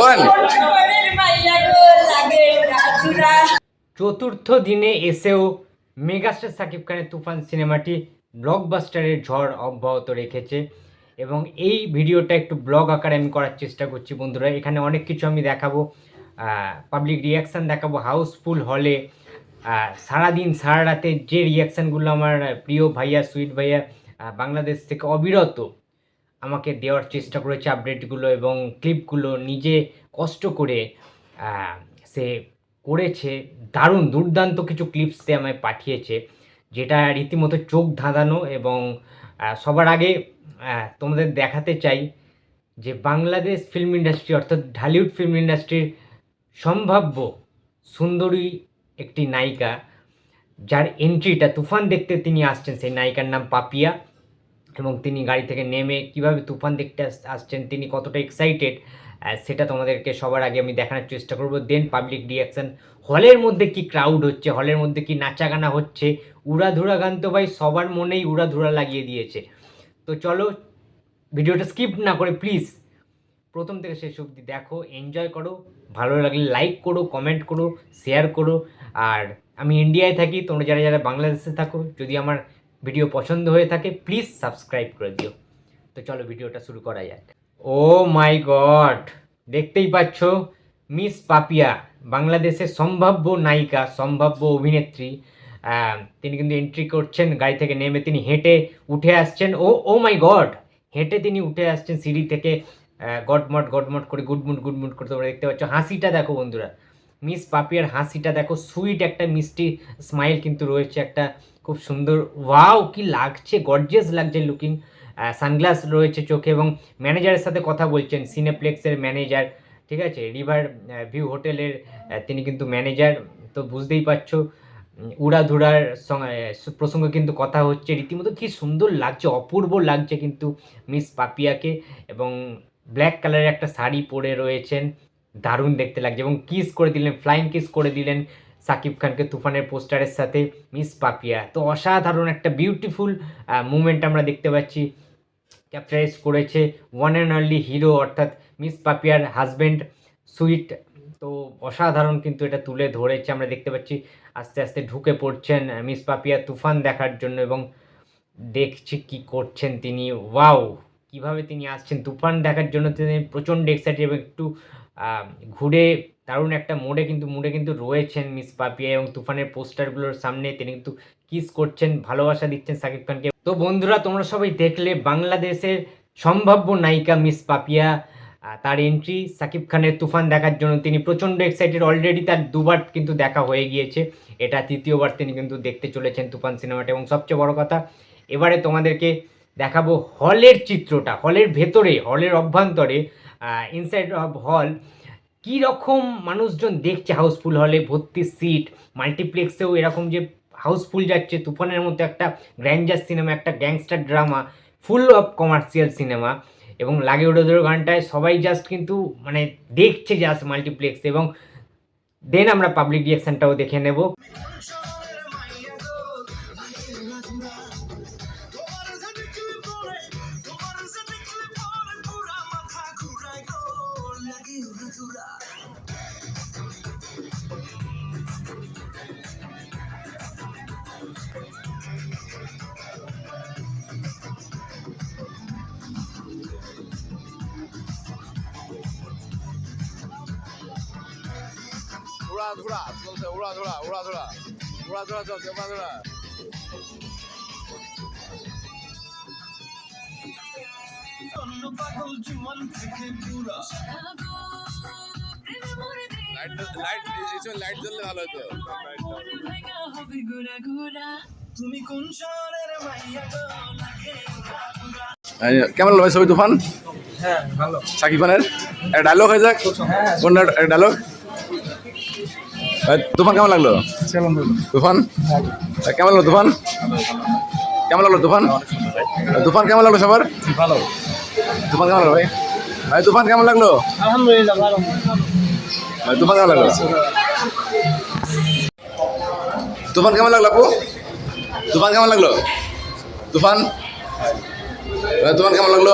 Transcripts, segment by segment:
বলেন চতুর্থ দিনে এসেও মেগাস্টার সাকিব খানের তুফান সিনেমাটি ব্লকবাস্টারের ঝড় অব্যাহত রেখেছে। এবং এই ভিডিওটা একটু ব্লগ আকারে আমি করার চেষ্টা করছি বন্ধুরা। এখানে অনেক কিছু আমি দেখাবো। পাবলিক রিয়াকশান দেখাবো হাউসফুল হলে সারাদিন সারা রাতে যে রিয়াকশানগুলো আমার প্রিয় ভাইয়া, সুইট ভাইয়া বাংলাদেশ থেকে অবিরত আমাকে দেওয়ার চেষ্টা করেছে আপডেটগুলো এবং ক্লিপগুলো নিজে কষ্ট করে সে করেছে। দারুণ দুর্দান্ত কিছু ক্লিপস সে আমায় পাঠিয়েছে, যেটা রীতিমতো চোখ ধাঁধানো এবং সবার আগে তোমাদের দেখাতে চাই যে বাংলাদেশ ফিল্ম ইন্ডাস্ট্রি অর্থাৎ ঢালিউড ফিল্ম ইন্ডাস্ট্রির সম্ভাব্য সুন্দরী একটি নায়িকা, যার এন্ট্রিটা তুফান দেখতে তিনি আসছেন, সেই নায়িকার নাম পাপিয়া। এবং তিনি গাড়ি থেকে নেমে কীভাবে তুফান দেখতে আসছেন, তিনি কতটা এক্সাইটেড সেটা তোমাদেরকে সবার আগে আমি দেখানোর চেষ্টা করব। দেন পাবলিক রিয়াকশন হলের মধ্যে কি ক্রাউড হচ্ছে হলের মধ্যে কি নাচাগানা হচ্ছে? উড়াধুরা গান তো ভাই সবার মনেই উড়াধুরা লাগিয়ে দিয়েছে। তো চলো, ভিডিওটা স্কিপ না করে প্লিজ প্রথম থেকে শেষ অবধি দেখো এনজয় করো, ভালো লাগলে লাইক করো কমেন্ট করো শেয়ার করো। আর আমি ইন্ডিয়ায় থাকি, তোমরা যারা যারা বাংলাদেশে থাকো, যদি আমার ভিডিও পছন্দ হয়ে থাকে প্লিজ সাবস্ক্রাইব করে দিও। তো চলো ভিডিওটা শুরু করা যাক। Oh my God! দেখতেই পাচ্ছ মিস পাপিয়া বাংলাদেশের সম্ভাব্য নায়িকা সম্ভাব্য অভিনেত্রী তিনি কিন্তু এন্ট্রি করছেন গাড়ি থেকে নেমে তিনি হেঁটে উঠে আসছেন। Oh oh my God! হেঁটে তিনি উঠে আসছেন সিঁড়ি থেকে আহ, গটমট গটমট করে গুডমুট গুডমুট করে তোমরা দেখতে পাচ্ছ। হাসিটা দেখো বন্ধুরা। মিস পাপিয়ার হাসিটা দেখো, সুইট একটা মিষ্টি স্মাইল কিন্তু রয়েছে, একটা খুব সুন্দর, ওয়াও, কি লাগছে গর্জিয়াস লাগছে লুকিং সানগ্লাস রয়েছে চোখে এবং ম্যানেজারের সাথে কথা বলছেন সিনেপ্লেক্সের ম্যানেজার ঠিক আছে? রিভার ভিউ হোটেলের তিনি কিন্তু ম্যানেজার তো বুঝতেই পারছ সঙ্গে প্রসঙ্গে কিন্তু কথা হচ্ছে, রীতিমতো কি সুন্দর লাগছে, অপূর্ব লাগছে কিন্তু মিস পাপিয়াকে এবং ব্ল্যাক কালারের একটা শাড়ি পরে রয়েছেন। দারুণ দেখতে লাগছে এবং কিস করে দিলেন ফ্লাইং কিস করে দিলেন সাকিব খানকে তুফানের পোস্টারের সাথে, মিস পাপিয়া। তো অসাধারণ একটা বিউটিফুল মুমেন্ট আমরা দেখতে পাচ্ছি। ক্যাপচারাইজ করেছে ওয়ান অ্যান্ড অনলি হিরো অর্থাৎ মিস পাপিয়ার হাজব্যান্ড সুইট। তো অসাধারণ কিন্তু এটা তুলে ধরেছে। আমরা দেখতে পাচ্ছি আস্তে আস্তে ঢুকে পড়ছেন মিস পাপিয়া তুফান দেখার জন্য এবং দেখছি কি করছেন তিনি। ওয়াও! কীভাবে তিনি আসছেন। তুফান দেখার জন্য তিনি প্রচণ্ড এক্সাইটেড এবং একটু ঘুরে দারুণ একটা মোড়ে কিন্তু মোড়ে কিন্তু রয়েছেন মিস পাপিয়া এবং তুফানের পোস্টারগুলোর সামনে তিনি কিন্তু কিস করছেন, ভালোবাসা দিচ্ছেন সাকিব খানকে। তো বন্ধুরা, তোমরা সবাই দেখলে বাংলাদেশের সম্ভাব্য নায়িকা মিস পাপিয়া তার এন্ট্রি সাকিব খানের তুফান দেখার জন্য তিনি প্রচণ্ড এক্সাইটেড অলরেডি তার দুবার কিন্তু দেখা হয়ে গিয়েছে। এটা তৃতীয়বার তিনি কিন্তু দেখতে চলেছেন তুফান সিনেমাটা এবং সবচেয়ে বড় কথা, এবারে তোমাদেরকে দেখাবো হলের চিত্রটা, হলের ভেতরে, হলের অভ্যন্তরে ইনসাইড অফ হল কী রকম মানুষজন দেখছে? হাউসফুল হলে ভর্তি সিট মাল্টিপ্লেক্সেও এরকম যে হাউসফুল যাচ্ছে, তুফানের মতো একটা গ্র্যান্ডার সিনেমা একটা gangster drama full of commercial cinema এবং লাগে উড়ে ধরো গানটায় সবাই জাস্ট কিন্তু মানে দেখছে জাস্ট মাল্টিপ্লেক্স এবং দেন আমরা পাবলিক রিয়াকশনটাও দেখে নেব। উড়া ধুরা চলছে উড়া ধুরা উড়া ধুরা উড়া ধুরা চলছে উড়া ধুরা লাইট লাইট লাইট জ্বললে ভালো হতো। তুমি কোন শহরের মাইয়া গো লাগে কেমন ভাই ছবি তুফান? হ্যাঁ ভালো। সাকিব খানের? ডায়লগ হয়ে যাক। হ্যাঁ। কোন ডায়লগ তুফান কেমন লাগল? তুফান? কেমন লাগল তুফান? কেমন লাগল তুফান? তুফান কেমন লাগল সবার? ভালো। তুফান কেমন লাগল ভাই? ভাই তুফান কেমন লাগল? আলহামদুলিল্লাহ ভালো। তুফান কেমন লাগল? তুফান কেমন লাগল আপু? তুফান কেমন লাগল? তুফান? ভাই, তুফান কেমন লাগল?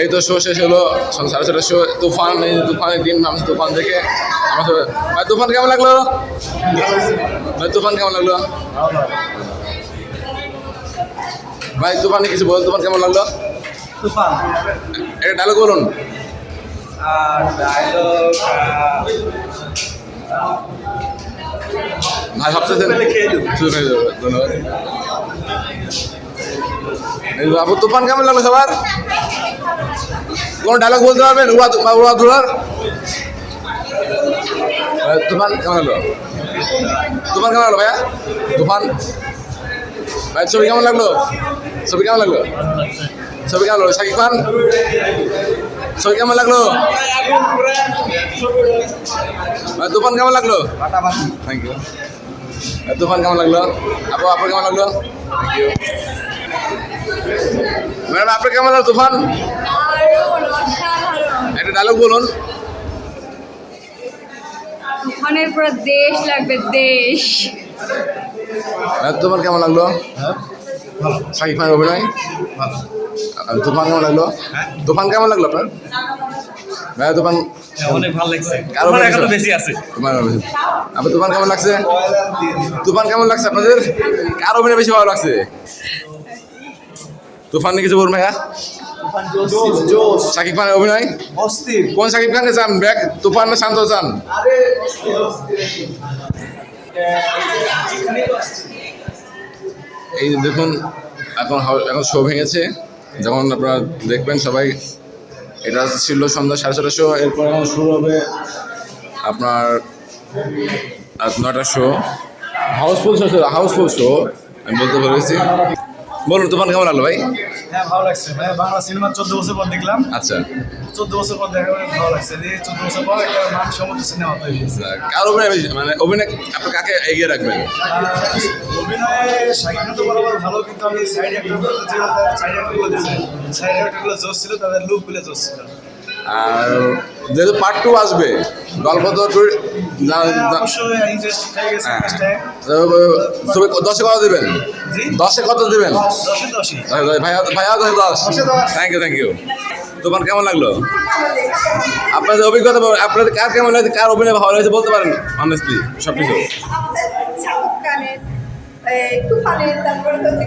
এই তো শো শেষ হলো। সাড়ে ছটার শো তুফান এই তুফানের টিম নামছে তুফান থেকে আমার ভাই তুফান কেমন লাগল? ভাই তুফান কেমন লাগল? ভাই তুফানে কিছু বলুন তুফান কেমন লাগল? তুফান। একটা ডায়লগ বলুন। ভাই ভাবতেছেন? ধন্যবাদ। আপু তুফান কেমন লাগল সবার? কোন ডায়লগ বলতে পারবেন? উড়া উড়া ধুরার তুফান কেমন লাগল? তুফান কেমন লাগল ভাইয়া? তুফান? ভাই ছবি কেমন লাগল? ছবি কেমন লাগল? ছবি কেমন লাগল? শাকিব খান? ছবি কেমন লাগল? তুফান কেমন লাগল? থ্যাংক ইউ তুফান কেমন লাগল? আপু আপনার কেমন লাগল? থ্যাংক ইউ ম্যাডাম আপনার কেমন লাগল তুফান? একটা ডায়লগ বলুন। তুফানের পুরো দেশ লাগবে দেশ। ম্যাডাম, তুফান কেমন লাগল? শাকিব খানের অভিনয়? তুফান কেমন লাগল? তুফান কেমন লাগল আপনার? ভাইয়া তুফান অনেক ভালো লাগছে। কারও আমার এখনও বেশি? আছে। তুফান আপনার তুফান কেমন লাগছে? তুফান কেমন লাগছে আপনাদের? কার অভিনয় বেশি ভালো লাগছে? তুফান কিছু ভাইয়া জোস জোস খানের অভিনয়? কোন শাকিব খানকে চান? ব্যাক তুফান না শান্ত চান? এই যে দেখুন এখন এখন শো ভেঙেছে। যখন আপনারা দেখবেন সবাই এটা ছিল সন্ধ্যা সাড়ে ছটা শো এরপর এখন শুরু হবে আপনার নটার show. House full show house full show আমি বলতে পেরেছি বলুন তোমার কেমন লাগল ভাই? হ্যাঁ ভালো লাগছে। ভাই বাংলা সিনেমা চোদ্দ বছর পর দেখলাম। আচ্ছা। চোদ্দ বছর পর দেখা করে ভালো লাগছে। যে চোদ্দ বছর পর একটা মানসম্মত সিনেমা তৈরি হয়েছে। কার অভিনয় মানে অভিনয় আপনি কাকে এগিয়ে রাখবেন? অভিনয়ে শাকিব তো বরাবর ভালো কিন্তু আমি সাইড অ্যাক্টরগুলো তাদের সাইড অ্যাক্টরগুলো দিয়েছে সাইড অ্যাক্টরগুলো জোস ছিল তাদের লুকগুলো জোস ছিল। আর যেহেতু পার্ট টু আসবে গল্প তো ছবি দশে কত দেবেন? দশে কত দেবেন? ভাইয়া ভাইয়া দশে। দশ থ্যাংক ইউ থ্যাংক ইউ তোমার কেমন লাগল? আপনাদের অভিজ্ঞতা আপনাদের কার কেমন লাগছে? কার অভিনয় ভালো লাগছে বলতে পারেন অনেস্টলি সব কিছু এই তুফানের তারপরে হচ্ছে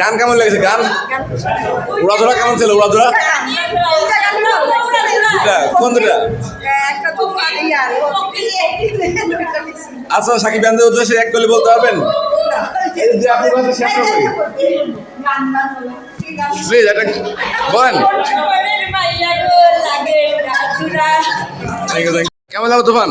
গান কেমন লেগেছে? গান? উড়াধরা কেমন ছিল? উড়াধরা? কোন দুটা? একটা আচ্ছা সাকিব উদ্দেশ্যে এক কলি বলতে পারবেন? প্লিজ এটা বলেন। কেমন লাগল তুফান?